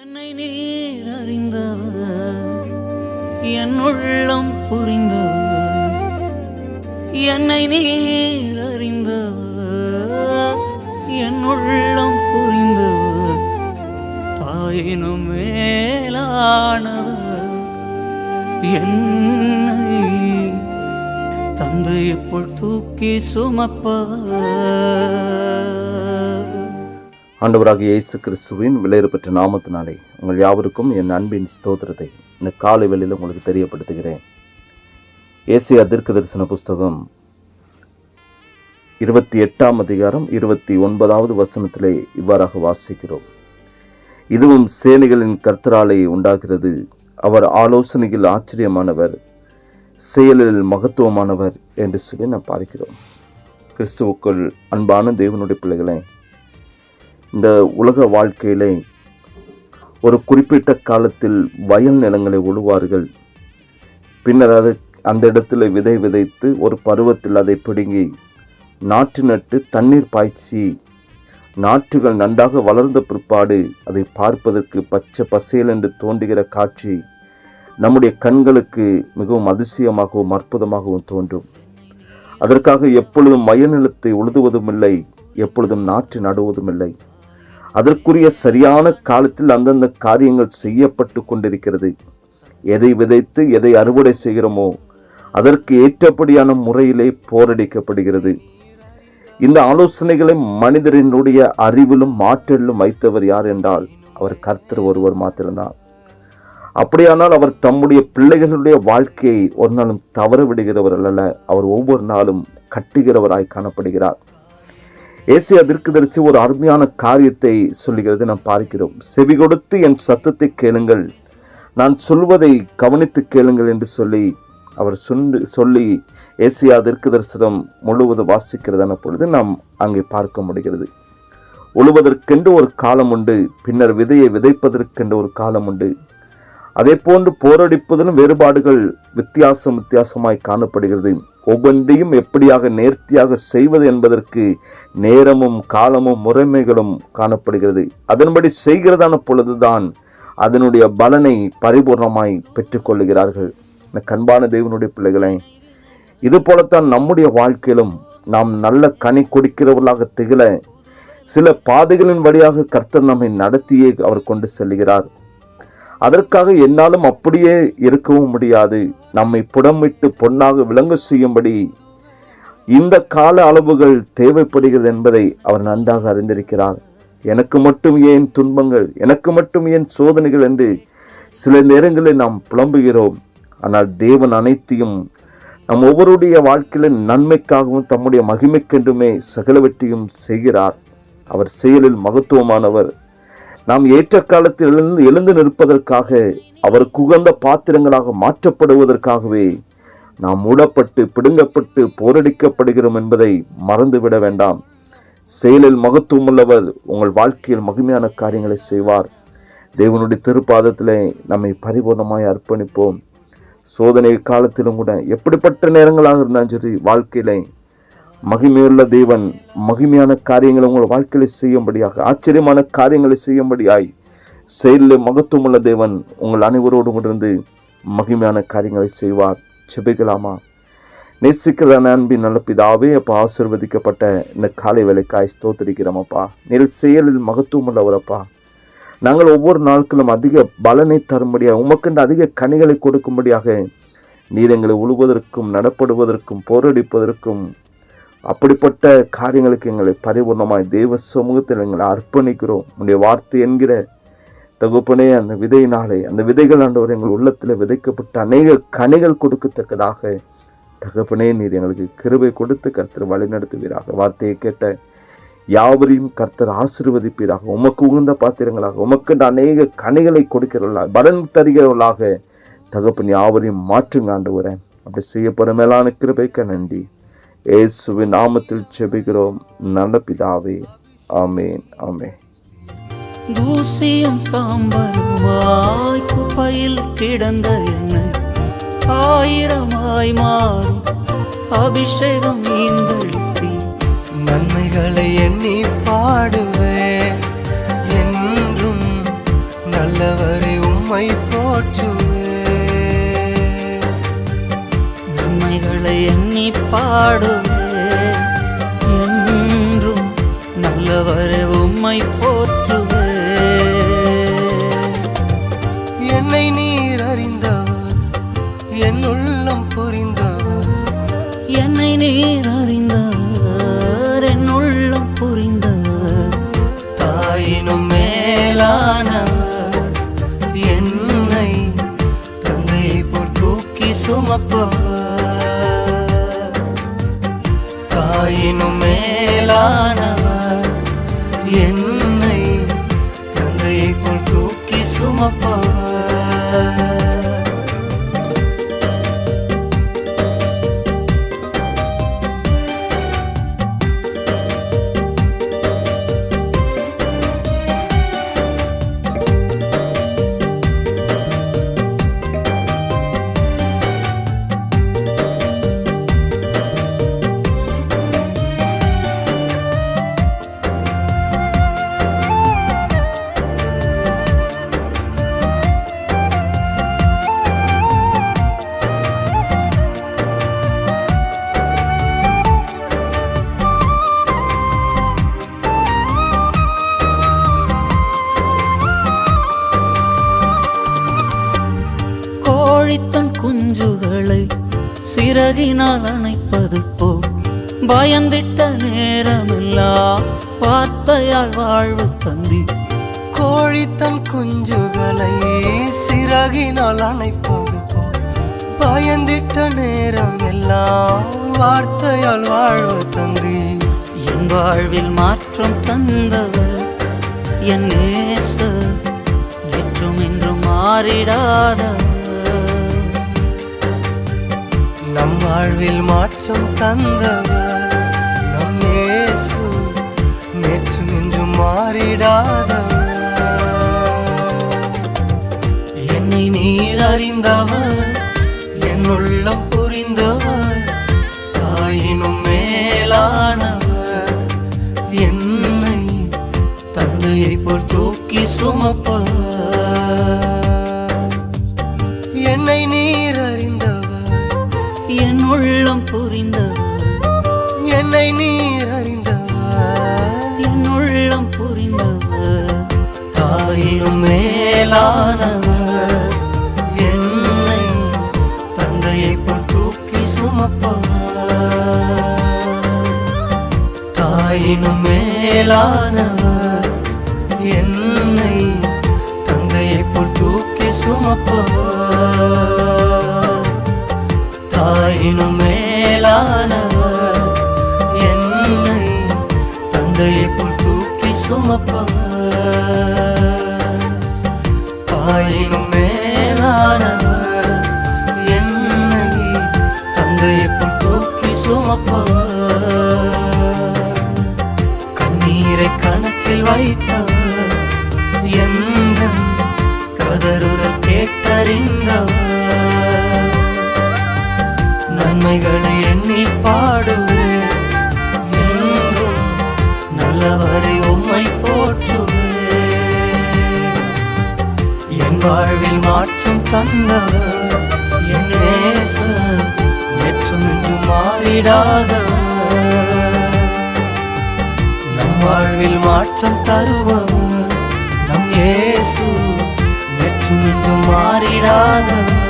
என்னை நீர் அறிந்தவர். என் உள்ளம் புரிந்தவர். என்னை நீர் அறிந்தவர். என் உள்ளம் புரிந்தவர். தாயினும் மேலானவர். என்னை தந்தை போல் தூக்கி சுமப்பவர். ஆண்டவராக இயேசு கிறிஸ்துவின் விலையேறப்பெற்ற நாமத்தினாலே உங்கள் யாவருக்கும் என் அன்பின் ஸ்தோத்திரத்தை இந்த காலை வேளையில் உங்களுக்கு தெரியப்படுத்துகிறேன். ஏசியா அதிர்க்க தரிசன புஸ்தகம் இருபத்தி எட்டாம் அதிகாரம் இருபத்தி ஒன்பதாவது வசனத்திலே இவ்வாறாக வாசிக்கிறோம். இதுவும் சேனைகளின் கர்த்தராலே உண்டாகிறது. அவர் ஆலோசனையில் ஆச்சரியமானவர் செயலில் மகத்துவமானவர் என்று சொல்லி நாம் பார்க்கிறோம். கிறிஸ்துவுக்குள் அன்பான தேவனுடைய பிள்ளைகளை இந்த உலக வாழ்க்கையிலே ஒரு குறிப்பிட்ட காலத்தில் வயல் நிலங்களை உழுவார்கள். பின்னர் அது அந்த இடத்துல விதை விதைத்து ஒரு பருவத்தில் அதை பிடுங்கி நாற்று நட்டு தண்ணீர் பாய்ச்சி நாற்றுகள் நன்றாக வளர்ந்த பிற்பாடு அதை பார்ப்பதற்கு பச்சை பசேல் என்று தோன்றுகிற காட்சி நம்முடைய கண்களுக்கு மிகவும் அதிசயமாகவும் அற்புதமாகவும் தோன்றும். அதற்காக எப்பொழுதும் வயல் நிலத்தை உழுதுவதும் இல்லை எப்பொழுதும் நாற்று நடுவதும் இல்லை அதற்குரிய சரியான காலத்தில் அந்தந்த காரியங்கள் செய்யப்பட்டு கொண்டிருக்கிறது. எதை விதைத்து எதை அறுவடை செய்கிறோமோ அதற்கு ஏற்றபடியான முறையிலே போரடிக்கப்படுகிறது. இந்த ஆலோசனைகளை மனிதரினுடைய அறிவிலும் மாற்றலிலும் வைத்தவர் யார் என்றால் அவர் கர்த்தர் ஒருவர் மாத்திருந்தார் அப்படியானால் அவர் தம்முடைய பிள்ளைகளுடைய வாழ்க்கையை ஒரு நாளும் தவற விடுகிறவர் அல்ல அவர் ஒவ்வொரு நாளும் கட்டுகிறவராய் காணப்படுகிறார். ஏசியா தரிசி ஒரு அருமையான காரியத்தை சொல்லுகிறது. நாம் பார்க்கிறோம். செவி கொடுத்து என் சத்தத்தை கேளுங்கள். நான் சொல்வதை கவனித்து கேளுங்கள் என்று சொல்லி அவர் சொல்லி சொல்லி ஏசியா தரிசனம் முழுவதும் வாசிக்கிறதான பொழுது நாம் அங்கே பார்க்க முடிகிறது. உழுவதற்கென்று ஒரு காலம் உண்டு பின்னர் விதையை விதைப்பதற்கென்று ஒரு காலம் உண்டு. அதே போன்று போரடிப்பதிலும் வேறுபாடுகள் வித்தியாசம் வித்தியாசமாய் காணப்படுகிறது. ஒவ்வொன்றையும் எப்படியாக நேர்த்தியாக செய்வது என்பதற்கு நேரமும் காலமும் முறைமைகளும் காணப்படுகிறது. அதன்படி செய்கிறதான பொழுதுதான் அதனுடைய பலனை பரிபூர்ணமாய் பெற்றுக்கொள்ளுகிறார்கள். இந்த கண்பான தேவனுடைய பிள்ளைகளே இது போலத்தான் நம்முடைய வாழ்க்கையிலும் நாம் நல்ல கனி கொடுக்கிறவர்களாக திகழ சில பாதைகளின் வழியாக கர்த்தர் நம்மை நடத்தியே அவர் கொண்டு செல்கிறார் அதற்காக என்னாலும் அப்படியே இருக்கவும் முடியாது. நம்மை புடமிட்டு பொன்னாக விளங்க செய்யும்படி இந்த கால அளவுகள் தேவைப்படுகிறது என்பதை அவர் நன்றாக அறிந்திருக்கிறார். எனக்கு மட்டும் ஏன் துன்பங்கள் எனக்கு மட்டும் ஏன் சோதனைகள் என்று சில நேரங்களில் நாம் புலம்புகிறோம். ஆனால் தேவன் அனைத்தையும் நம் ஒவ்வொருடைய வாழ்க்கையில நன்மைக்காகவும் தம்முடைய மகிமைக்கென்றுமே சகலவற்றையும் செய்கிறார். அவர் செயலில் மகத்துவமானவர். நாம் ஏற்ற காலத்தில் எழுந்து எழுந்து நிற்பதற்காக அவருக்கு உகந்த பாத்திரங்களாக மாற்றப்படுவதற்காகவே நாம் மூடப்பட்டு பிடுங்கப்பட்டு போரடிக்கப்படுகிறோம் என்பதை மறந்துவிட வேண்டாம். செயலில் மகத்துவம் உள்ளவர் உங்கள் வாழ்க்கையில் மகிமையான காரியங்களை செய்வார். தேவனுடைய திருப்பாதத்திலே நம்மை பரிபூர்ணமாய் அர்ப்பணிப்போம். சோதனை காலத்திலும் கூட எப்படிப்பட்ட நேரங்களாக இருந்தாலும் சரி வாழ்க்கையிலே மகிமையுள்ள தேவன் மகிமையான காரியங்களை உங்கள் வாழ்க்கையில் செய்யும்படியாக ஆச்சரியமான காரியங்களை செய்யும்படியாய் செயலில் மகத்துவமுள்ள தேவன் உங்கள் அனைவரோடும் இருந்து மகிமையான காரியங்களை செய்வார். செபிக்கலாமா நேசிக்கிற அன்பின் நல்ல பிதாவே அப்பா ஆசிர்வதிக்கப்பட்ட இந்த காலை வேலைக்காய் ஸ்தோத்திரிக்கிறோமப்பா நெல் செயலில் மகத்துவம் உள்ளவரப்பா நாங்கள் ஒவ்வொரு நாட்களும் அதிக பலனை தரும்படியாக உமக்கென்று அதிக கனிகளை கொடுக்கும்படியாக நீர் எங்களை உழுவதற்கும் நடப்படுவதற்கும் போரடிப்பதற்கும் அப்படிப்பட்ட காரியங்களுக்கு எங்களை பரிபூர்ணமாய் தேவ சமூகத்தில் எங்களை அர்ப்பணிக்கிறோம். உடைய வார்த்தை என்கிற தகுப்பனே அந்த விதையினாலே அந்த விதைகள் ஆண்டவர் எங்கள் உள்ளத்தில் விதைக்கப்பட்ட அநேக கனிகள் கொடுக்கத்தக்கதாக தகப்பனே நீர் எங்களுக்கு கிருபை கொடுத்து கர்த்தர் வழிநடத்துவீராக. வார்த்தையை கேட்ட யாவரையும் கர்த்தர் ஆசீர்வதிப்பீராக. உமக்கு உகந்த பாத்திரங்களாக உமக்கு அநேக கனிகளை கொடுக்கிறவர்களாக பலன் தருகிறவர்களாக தகப்பன் யாவரையும் மாற்றுங்க ஆண்டு வரேன் அப்படி செய்ய போகிற மேலான கிருபைக்க நன்றி. இயேசுவின் நாமத்தில் செபிக்கிறோம் நல்ல பிதாவே ஆமேன். ஆமேன் தூசியும் சாம்பலுமாய் குப்பையில் கிடந்த என்னை ஆயிரமாய் மாறும். அபிஷேகம் நீந்தளிப்பி. நன்மைகளை எண்ணி பாடுவேன் என்றும் நல்ல நல்லவரை உம்மை போற்றுவே. நன்மைகளை எண்ணி பாடுவே என்றும் நல்லவரே உம்மை போற்றுவே என்னை நீர் அறிந்தவர் என் உள்ளம் புரிந்தவர் என்னை நீர் அறிந்தவர் என் உள்ளம் புரிந்தவர் தாயினும் மேலானவர் என்னை தந்தையை போல் தூக்கி சுமப்பவர் தூக்கி குஞ்சுகளை சிறகினால் அணைப்பது போ பயந்திட்ட நேரமெல்லாம் வார்த்தையால் வாழ்வு தந்தி. கோழி தன் குஞ்சுகளை சிறகினால் அணைப்பது போல் பயந்திட்ட நேரம் எல்லாம் வார்த்தையால் வாழ்வு தந்தி. என் வாழ்வில் மாற்றம் தந்தவர் என் நேச நேற்றும் இன்றும் மாறிடாதவர். நம் வாழ்வில் மாற்றம் தந்தவர் நம் இயேசு. நேற்று நின்று மாறிடாதவர். என்னை நீர் அறிந்தவர் என் உள்ளம் புரிந்தவர் தாயினும் மேலானவர். என்னை தந்தையை போல் தூக்கி சுமப்பவர். என்னை நீர் அறிந்த என் உள்ளம் புரிந்தவர் என்னை நீர் அறிந்தவர் என் உள்ளம் புரிந்தவர் தாயினும் மேலானவர் என்னை தந்தையை போல் தூக்கி சுமப்பவர் தாயினும் மேலானவர் என்னை தந்தையை போல் தூக்கி சுமப்பவர் தாயினும் மேலானவர். என்னை தந்தையை போல் தூக்கி சுமப்பவர். தாயினும் மேலானவர். என்னை தந்தையை போல் தூக்கி சுமப்பவர். கண்ணீரை கணக்கில் வைத்தவர். எந்த கதறுதல் கேட்டறிந்தவர். நன்மைகளை எண்ணி பாடுவேன். என்றும் நல்லவரை உம்மை போற்றுவேன். என் வாழ்வில் மாற்றம் தந்தவர் என் நேசர் நேற்றும் இன்று மாறிடாதவர். நம் வாழ்வில் மாற்றம் தருபவர் நம் ஏசு நேற்றும் இன்று மாறிடாதவர்.